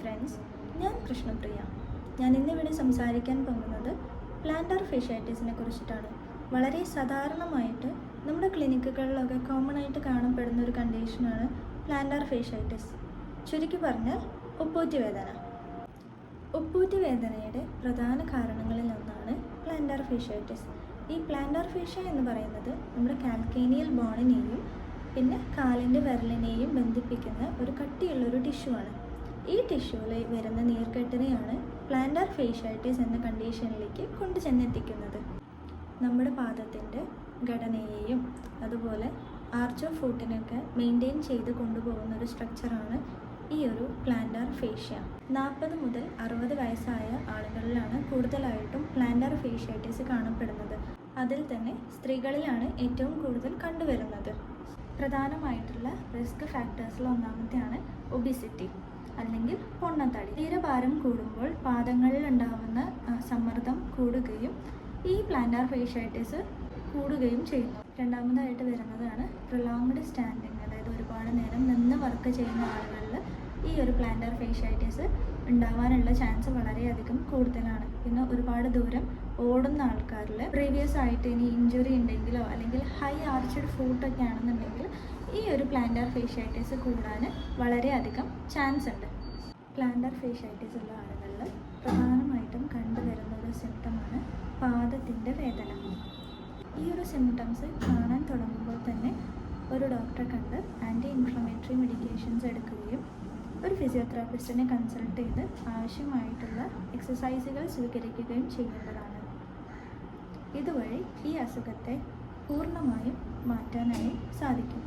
Friends ഞാൻ കൃഷ്ണപ്രിയ. ഞാൻ ഇന്നിവിടെ സംസാരിക്കാൻ പോകുന്നത് പ്ലാന്റർ ഫിഷൈറ്റിസിനെ കുറിച്ചിട്ടാണ്. വളരെ സാധാരണമായിട്ട് നമ്മുടെ ക്ലിനിക്കുകളിലൊക്കെ കോമൺ ആയിട്ട് കാണപ്പെടുന്ന ഒരു കണ്ടീഷനാണ് പ്ലാന്റർ ഫിഷൈറ്റിസ് ചുരുക്കി പറഞ്ഞാൽ ഉപ്പൂറ്റി വേദന. ഉപ്പൂറ്റി വേദനയുടെ പ്രധാന കാരണങ്ങളിൽ ഒന്നാണ് പ്ലാന്റർ ഫിഷൈറ്റിസ് ഈ പ്ലാന്റർ ഫിഷ എന്ന് പറയുന്നത് നമ്മുടെ കാൽക്കേനിയൽ ബോണിനെയും പിന്നെ കാലിന്റെ വിരലിനെയും ബന്ധിപ്പിക്കുന്ന ഒരു കട്ടിയുള്ളൊരു ടിഷ്യൂ ആണ്. ഈ ടിഷ്യൂവിൽ വരുന്ന നീർക്കെട്ടിനെയാണ് പ്ലാന്റർ ഫേഷ്യാലിറ്റീസ് എന്ന കണ്ടീഷനിലേക്ക് കൊണ്ടു ചെന്നെത്തിക്കുന്നത് നമ്മുടെ പാദത്തിന്റെ ഘടനയെയും അതുപോലെ ആർച്ച് ഓഫ് ഫുട്ടിനൊക്കെ മെയിന്റെയിൻ ചെയ്ത് കൊണ്ടുപോകുന്ന ഒരു സ്ട്രക്ചറാണ് ഈ ഒരു പ്ലാന്റർ ഫേഷ്യ നാൽപ്പത് മുതൽ അറുപത് വയസ്സായ ആളുകളിലാണ് കൂടുതലായിട്ടും പ്ലാന്റർ ഫേഷ്യാലിറ്റീസ് കാണപ്പെടുന്നത്. അതിൽ തന്നെ സ്ത്രീകളിലാണ് ഏറ്റവും കൂടുതൽ കണ്ടുവരുന്നത്. പ്രധാനമായിട്ടുള്ള റിസ്ക് ഫാക്ടേഴ്സിൽ ഒന്നാമത്തെയാണ് ഒബിസിറ്റി അല്ലെങ്കിൽ പൊണ്ണത്തടി. ശരീരഭാരം കൂടുമ്പോൾ പാദങ്ങളിൽ ഉണ്ടാവുന്ന സമ്മർദ്ദം കൂടുകയും ഈ പ്ലാന്റാർ ഫേഷ്യൈറ്റിസ് കൂടുകയും ചെയ്യുന്നു. രണ്ടാമതായിട്ട് വരുന്നതാണ് പ്രൊലോങ്ഡ് സ്റ്റാൻഡിങ് അതായത് ഒരുപാട് നേരം നിന്ന് വർക്ക് ചെയ്യുന്ന ആളുകളിൽ ഈ ഒരു പ്ലാന്റാർ ഫേഷ്യൈറ്റിസ് ഉണ്ടാവാനുള്ള ചാൻസ് വളരെയധികം കൂടുതലാണ്. പിന്നെ ഒരുപാട് ദൂരം ഓടുന്ന ആൾക്കാരിൽ പ്രീവിയസ് ആയിട്ട് ഇനി ഇഞ്ചുറി ഉണ്ടെങ്കിലോ അല്ലെങ്കിൽ ഹൈ ആർച്ചഡ് ഫൂട്ടൊക്കെ ആണെന്നുണ്ടെങ്കിൽ ഈ ഒരു പ്ലാന്റാർ ഫേഷ്യൈറ്റീസ് കൂടാൻ വളരെയധികം ചാൻസ് ഉണ്ട്. പ്ലാന്റാർ ഫേഷ്യൈറ്റീസ് ഉള്ള ആളുകളിൽ പ്രധാനമായിട്ടും കണ്ടുവരുന്ന ഒരു സിംറ്റമാണ് പാദത്തിന്റെ വേദന. ഈ ഒരു സിംറ്റംസ് കാണാൻ തുടങ്ങുമ്പോൾ തന്നെ ഒരു ഡോക്ടറെ കണ്ട് ആന്റി ഇൻഫ്ലമേറ്ററി മെഡിക്കേഷൻസ് എടുക്കുകയും ഒരു ഫിസിയോതെറാപ്പിസ്റ്റിനെ കൺസൾട്ട് ചെയ്ത് ആവശ്യമായിട്ടുള്ള എക്സസൈസുകൾ സ്വീകരിക്കുകയും ചെയ്യേണ്ടതാണ്. ഇതുവഴി ഈ അസുഖത്തെ പൂർണമായും മാറ്റാനായി സാധിക്കും.